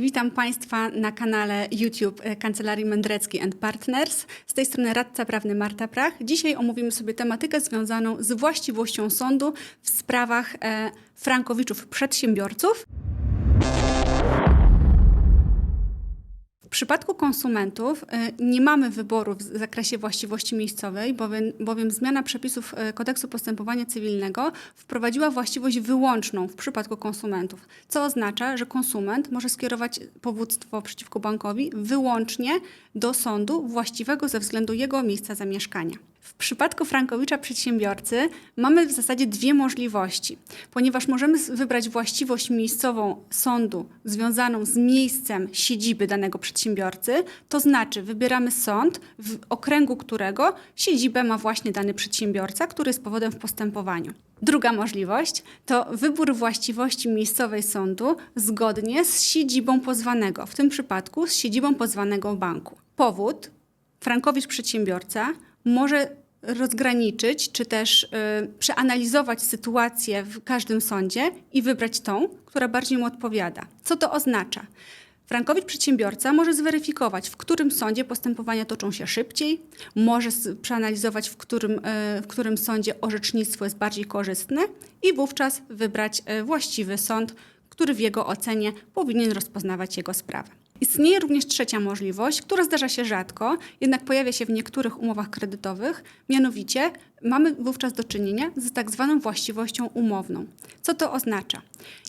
Witam Państwa na kanale YouTube e, Kancelarii Mędrecki Partners. Z tej strony radca prawny Marta Prach. Dzisiaj omówimy sobie tematykę związaną z właściwością sądu w sprawach e, frankowiczów przedsiębiorców. Przypadku konsumentów y, nie mamy wyboru w zakresie właściwości miejscowej, bowiem, bowiem zmiana przepisów y, kodeksu postępowania cywilnego wprowadziła właściwość wyłączną w przypadku konsumentów, co oznacza, że konsument może skierować powództwo przeciwko bankowi wyłącznie do sądu właściwego ze względu jego miejsca zamieszkania. W przypadku Frankowicza przedsiębiorcy mamy w zasadzie dwie możliwości, ponieważ możemy wybrać właściwość miejscową sądu związaną z miejscem siedziby danego przedsiębiorcy, to znaczy wybieramy sąd, w okręgu którego siedzibę ma właśnie dany przedsiębiorca, który jest powodem w postępowaniu. Druga możliwość to wybór właściwości miejscowej sądu zgodnie z siedzibą pozwanego, w tym przypadku z siedzibą pozwanego banku. Powód Frankowicz przedsiębiorca może rozgraniczyć, czy też y, przeanalizować sytuację w każdym sądzie i wybrać tą, która bardziej mu odpowiada. Co to oznacza? Frankowicz przedsiębiorca może zweryfikować, w którym sądzie postępowania toczą się szybciej, może przeanalizować, w którym, y, w którym sądzie orzecznictwo jest bardziej korzystne i wówczas wybrać y, właściwy sąd, który w jego ocenie powinien rozpoznawać jego sprawę. Istnieje również trzecia możliwość, która zdarza się rzadko, jednak pojawia się w niektórych umowach kredytowych, mianowicie mamy wówczas do czynienia z tak zwaną właściwością umowną. Co to oznacza?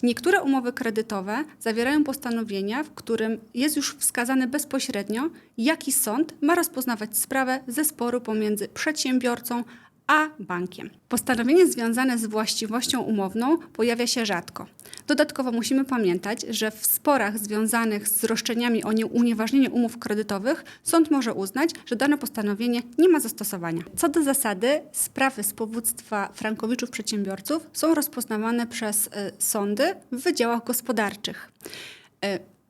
Niektóre umowy kredytowe zawierają postanowienia, w którym jest już wskazane bezpośrednio, jaki sąd ma rozpoznawać sprawę ze sporu pomiędzy przedsiębiorcą a bankiem. Postanowienie związane z właściwością umowną pojawia się rzadko. Dodatkowo musimy pamiętać, że w sporach związanych z roszczeniami o nie- unieważnienie umów kredytowych sąd może uznać, że dane postanowienie nie ma zastosowania. Co do zasady, sprawy z powództwa frankowiczów przedsiębiorców są rozpoznawane przez y, sądy w wydziałach gospodarczych.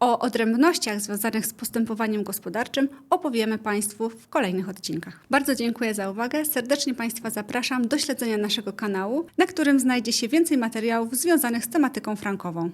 O odrębnościach związanych z postępowaniem gospodarczym opowiemy Państwu w kolejnych odcinkach. Bardzo dziękuję za uwagę. Serdecznie Państwa zapraszam do śledzenia naszego kanału, na którym znajdzie się więcej materiałów związanych z tematyką frankową.